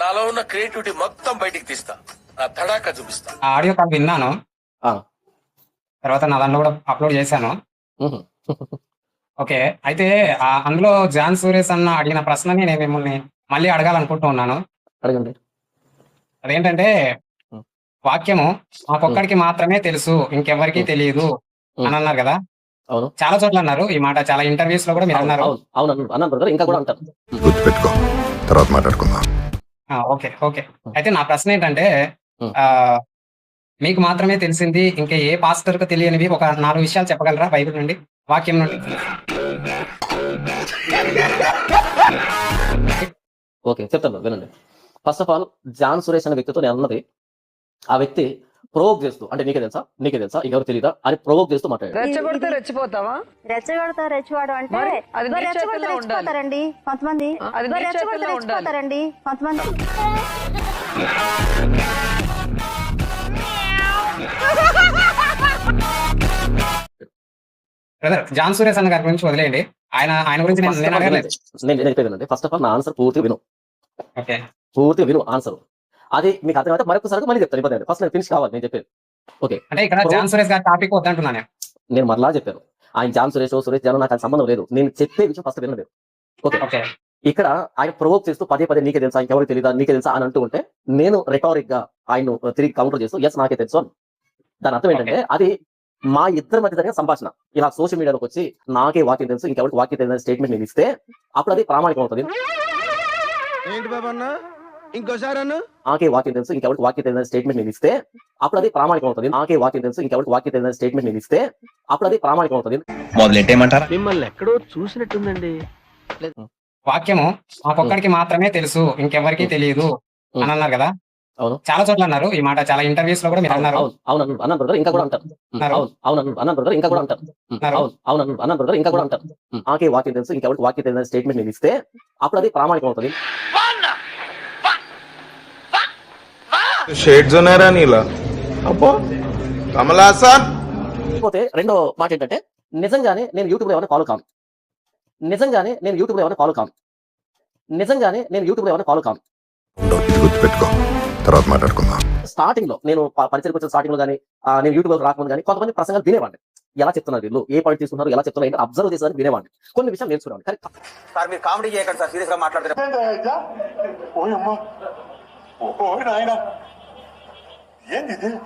నాలో ఉన్న క్రియేటివిటీ మొత్తం బయటికి తీస్తా. నా తడాక చూపిస్తా. ఆ ఆడియో కాల్ విన్నాను. ఆ. తర్వాత నా దాంట్లో కూడా అప్లోడ్ చేశాను. ఓకే అయితే ఆ అందులో జాన్ సూరేష్ అన్న అడిగిన ప్రశ్నని నేను మిమ్మల్ని మళ్ళీ అడగాలనుకుంటూ ఉన్నాను. అడగండి. అదేంటంటే. వాక్యము మాకొక్కడికి మాత్రమే తెలుసు ఇంకెవరికి. తెలియదు. అని అన్నారు కదా? అవును. చాలా చోట్ల అన్నారు ఈ మాట చాలా ఇంటర్వ్యూస్లో కూడా మీరు అవును అన్నారు. అవును అవును అన్నాను అన్నాను బ్రదర్ ఇంకా కూడా అంటారు. గుర్తుపెట్టుకో తర్వాత మాట్లాడుకుందాం. ఆ, ఓకే ఓకే. అయితే నా ప్రశ్న ఏంటంటే మీకు మాత్రమే తెలిసింది ఇంకా ఏ పాస్టర్కు తెలియనివి ఒక నాలుగు విషయాలు చెప్పగలరా బైబిల్ నుండి? వాక్యం నుండి. ఓకే చెప్తాను వినండి. First of all John Suresh అనే వ్యక్తితో నేను అన్నది ఆ వ్యక్తి ప్రోవోక్ చేస్తూ అంటే నీకే తెలుసా? నీకే తెలుసా? ఇంకెవరు తెలియదా అని ప్రోవోక్ చేస్తూ మాట్లాడాడు. రెచ్చగొడితే రెచ్చిపోతావా? రెచ్చగొడతా రెచ్చవాడు అంటే రెచ్చగొడితే. రెచ్చిపోతారండి? కొంతమంది. రెచ్చగొడితే. రెచ్చిపోతారండి? కొంతమంది. బ్రదర్ జాన్ సూరేష్ అన్న గారి గురించి వదిలేయండి. ఆయన ఆయన గురించి నేను First నేను of all అడగలేదు. వినండి. నేను నేను చెప్పేది వినండి ఫస్ట్ ఆఫ్ ఆల్ నా ఆన్సర్ పూర్తి విను. ఓకే పూర్తి విను ఆన్సర్ అది మీకు అర్థమైతే మరొకసారి మళ్ళీ చెప్తాను. ఇబ్బంది ఫస్ట్ నేను ఫినిష్ కావాలి నేను చెప్పేది. ఓకే అంటే ఇక్కడ జాన్ సురేష్ గారి టాపిక్ వద్దంటున్నాను. నేను. నేను మరలా చెప్పాను. ఆయన జాన్ సురేష్ సురేష్ జాన్ నాకు అది సంబంధం లేదు. నేను చెప్పే విషయం ఫస్ట్ వినలేదు. ఓకే ఓకే ఇక్కడ ఆయన ప్రొవోక్ చేస్తూ పదే పదే నీకే తెలుసా ఇంకెవరికి తెలియదా నీకే తెలుసా అని అంటూ ఉంటే నేను రెటారిక్గా ఆయన తిరిగి కౌంటర్ చేస్తూ ఎస్ నాకే తెలుసు అని. దాని అర్థం ఏంటంటే అది మా ఇద్దరి మధ్య జరిగిన సంభాషణ. ఇలా సోషల్ మీడియాలోకి వచ్చి నాకే వాక్యం తెలుసు ఇంకెవరికి వాక్యం తెలియని స్టేట్మెంట్ నేను ఇస్తే అప్పుడు అది ప్రామాణికం అవుతుంది ఏంటి బాబన్న ఇంకోసారి నాకే వాక్యం తెలుసు ఇంకెవరికి వాక్యం తెలియని స్టేట్మెంట్ నేను ఇస్తే అప్పుడు అది ప్రామాణికం అవుతుంది నాకే వాక్యం తెలుసు ఇంకెవరికి వాక్యం తెలియని స్టేట్మెంట్ నేను ఇస్తే అప్పుడు అది ప్రామాణికం అవుతుంది మొదలెట్టేయమంటారా మిమ్మల్ని ఎక్కడో చూసినట్టుందండి వాక్యము మాకొక్కడికి మాత్రమే తెలుసు ఇంకెవరికి తెలియదు. అని అన్నారు కదా అవును. చాలా చోట్ల అన్నారు ఈ మాట చాలా ఇంటర్వ్యూస్లో కూడా మీరు అన్నారు అవును అవును అన్నాను. బ్రదర్ ఇంకా కూడా అంటారు. అవును అవును అన్నాను. బ్రదర్ ఇంకా కూడా అంటారు. అవును అవును అన్నాను. బ్రదర్ ఇంకా కూడా అంటారు నాకే వాక్యం తెలుసు ఇంకెవరికి వాక్యం తెలియని స్టేట్మెంట్ నేను ఇస్తే అప్పుడు అది ప్రామాణికం అవుతుంది షేడ్స్ ఉన్నారా నీలా. అబ్బో. కమలాసన్ లేకపోతే రెండో మాట ఏంటంటే నిజంగానే నేను యూట్యూబ్లో ఏమైనా ఫాలో కాను. నిజంగానే నేను యూట్యూబ్లో ఏమైనా ఫాలో కాను. నిజంగానే నేను యూట్యూబ్లో ఏమైనా ఫాలో కాను గుర్తుపెట్టుకో. తర్వాత మాట్లాడుకుందాం. స్టార్టింగ్లో నేను పరిచయం వచ్చిన స్టార్టింగ్లో కానీ నేను యూట్యూబ్లో రాకముందు కానీ కొంతమంది ప్రసంగాలు వినేవాడిని. ఎలా చెప్తున్నారు వీళ్ళు? ఏ పాయింట్ తీసుకున్నారు? ఎలా చెప్తున్నారు? అబ్జర్వ్ చేసేదాన్ని వినేవాడిని. కొన్ని విషయాలు నేర్చుకునేవాడిని కానీ సార్ మీరు కామెడీ చేయకండి సార్ సీరియస్గా మాట్లాడుతున్నారు 人家这